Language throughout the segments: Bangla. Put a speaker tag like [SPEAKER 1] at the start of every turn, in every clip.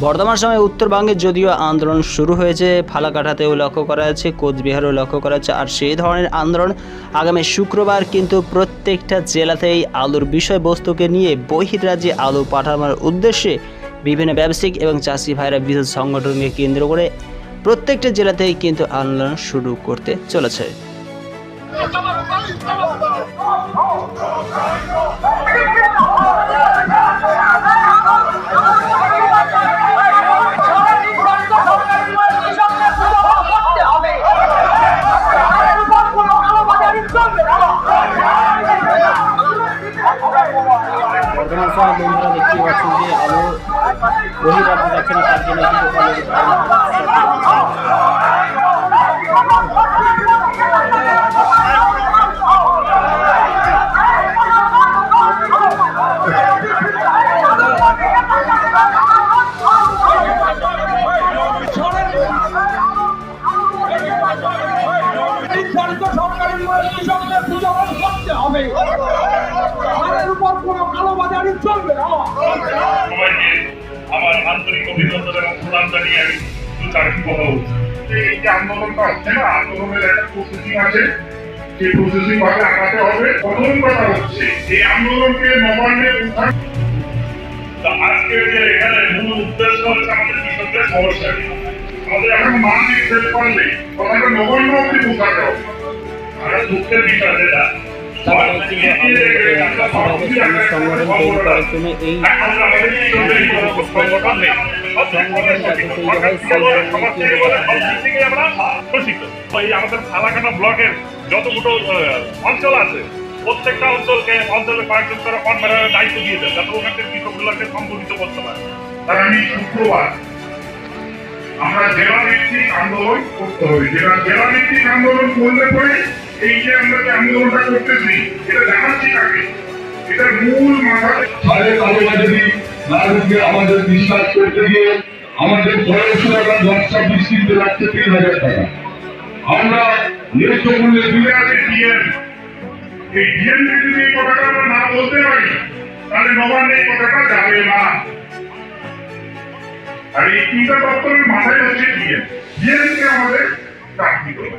[SPEAKER 1] বর্তমান সময়ে উত্তরবঙ্গে যদিও আন্দোলন শুরু হয়েছে ফালাকাটাতেও লক্ষ্য করা যাচ্ছে কোচবিহারেও লক্ষ্য করা যাচ্ছে আর সেই ধরনের আন্দোলন আগামী শুক্রবার কিন্তু প্রত্যেকটা জেলাতেই আলুর বিষয়বস্তুকে নিয়ে বহির্রাজ্যে আলু পাঠানোর উদ্দেশ্যে বিভিন্ন ব্যবসায়িক এবং চাষি ভাইরা বিশেষ সংগঠনকে কেন্দ্র করে প্রত্যেকটা জেলাতেই কিন্তু আন্দোলন শুরু করতে চলেছে বহিরাজ্যে যাচ্ছে না তার জন্য
[SPEAKER 2] কৃষকদের সুযোগ কোনো কালোবাজারি চলবে না
[SPEAKER 3] আমার আন্তরিক অভিনন্দন এবং প্রণাম জানিয়ে আমি এই যে না, আন্দোলনের একটা প্রসেসিং আছে। সেই প্রসেসিং ভাবে আগাতে হবে। প্রথম কথা হচ্ছে এই আন্দোলনকে নবান্নে তো আজকের যে এখানে মূল উদ্দেশ্য হচ্ছে আমাদের কৃষকদের সমস্যা। আমাদের এখন মান নির্দেশ করলে কথাটা নবান্ন অব্দি হবে। দুঃখের বিষয় যেটা আমাদের যতগুলো অঞ্চল আছে প্রত্যেকটা অঞ্চলকে অঞ্চলে কয়েকজন করে দায়িত্ব দিয়ে দেন যাতে ওখানকার কৃষকগুলোকে সংগঠিত করতে পারে আমি শুক্রবার আমরা জেলা ভিত্তিক আন্দোলন করতে হবে। জেলা জেলা ভিত্তিক আন্দোলন করলে পরে এই যে আমরা যে আন্দোলনটা করতেছি এটা জানাচ্ছি কাকে এটার মূল মাথা
[SPEAKER 4] সাড়ে কালোবাজারি নাগরিককে আমাদের বিশ্বাস করতে গিয়ে আমাদের পড়াশোনা দশ ছাব্বিশ কিনতে লাগছে তিন হাজার টাকা। আমরা ন্যায্য মূল্যে
[SPEAKER 3] দূরে আছে ডিএম। এই ডিএম যদি এই কথাটা আমরা না বলতে পারি তাহলে নবান্নে এই কথাটা যাবে না। আর এই তিনটা দপ্তরের মাথায় হচ্ছে ডিএম। ডিএমকে আমাদের দিতে হবে।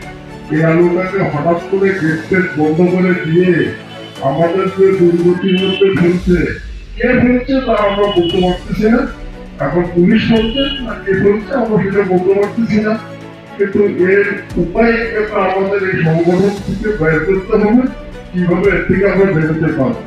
[SPEAKER 5] এই আলুটাকে হঠাৎ করে গেট বন্ধ করে দিয়ে আমাদের যে দুর্গতির মধ্যে ফেলছে, কে ফেলছে তা আমরা বলতে পারতেছি না। এখন পুলিশ বলছে না কে ফেলছে, আমরা সেটা বলতে পারতেছি না। কিন্তু এর উপায় একটা আমাদের এই সংগঠন থেকে বের করতে হবে, কীভাবে এর থেকে আমরা বেরোতে পারব।